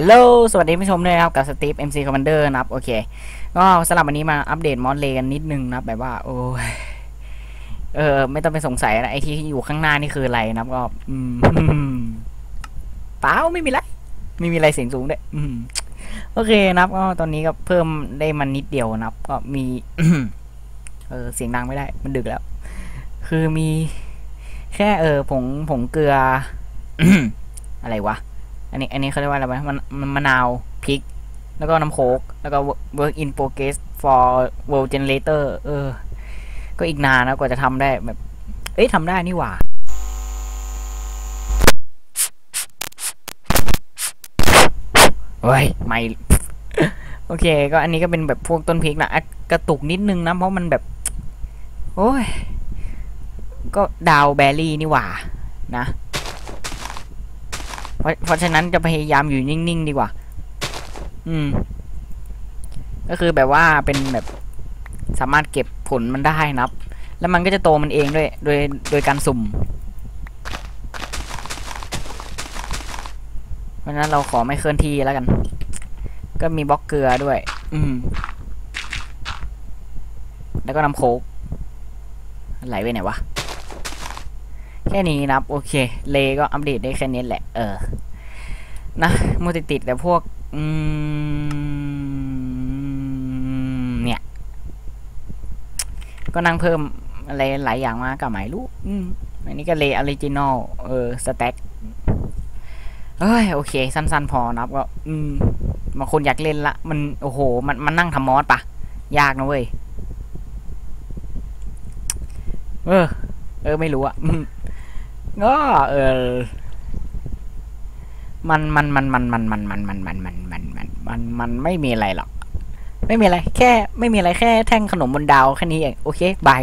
ฮัลโหล สวัสดีผู้ชมด้วยครับ กับสตีฟ MC Commander นะครับ โอเค ก็สำหรับวันนี้มาอัปเดตมอสเลกันนิดนึงนะแบบว่า โอ้ยเออ ไม่ต้องไปสงสัยนะไอที่อยู่ข้างหน้านี่คืออะไรนะครับก็ อืมเปล่าไม่มีไร ไม่มีอะไรเสียงสูงด้วยอืมโอเคนะครับก็ตอนนี้ก็เพิ่มได้มันนิดเดียวนะครับ ก็มีเออเสียงดังไม่ได้ มันดึกแล้ว คือมี แค่เออผงผงเกลือ อะไรวะ อันนี้ อันนี้เขาเรียกว่าอะไรมันมันมะนาวพริก แล้วก็น้ำโคก แล้วก็ work in progress for world generator เออ ก็อีกนานนะกว่าจะทำได้แบบ เอ้ยทำได้นี่หว่าเฮ้ยไม่โอเค ก็อันนี้ก็เป็นแบบพวกต้นพริกนะกระตุกนิดนึงนะ เพราะมันแบบ โอ้ย ก็ดาวแบรี่นี่หว่า นะ ราะเพราะฉะนั้นจะพยายามอยู่นิ่งๆดีกว่า อืม ก็คือแบบว่าเป็นแบบสามารถเก็บผลมันได้นะครับ แล้วมันก็จะโตมันเองด้วย โดยโดยการสุ่ม เพราะฉะนั้นเราขอไม่เคลื่อนที่แล้วกัน ก็มีบล็อกเกลือด้วย อืม แล้วก็น้ำโคกไหลไปไหนวะ แค่นี้นะครับ โอเค เลก็อัปเดตได้แค่นี้แหละ เออ นะมูติติดแต่พวก อืม เนี่ย ก็นั่งเพิ่มอะไรหลายอย่างมากับหมายรู้อืมอันนี้ก็เลออริจินอล เออ สแต็กเอ้ย โอเค สั้นๆ พอนะครับก็ อืมบางคนอยากเล่นละ มัน โอ้โห มัน มันนั่งทำมอสปะ ยากนะเว้ย เออ เออ ไม่รู้อะ ก็เออมันมันมันมันมันมันมันมันมันมันมันมันมันมันไม่มีอะไรหรอก ไม่มีอะไร แค่ ไม่มีอะไรแค่แท่งขนมบนดาวแค่นี้เองโอเคบาย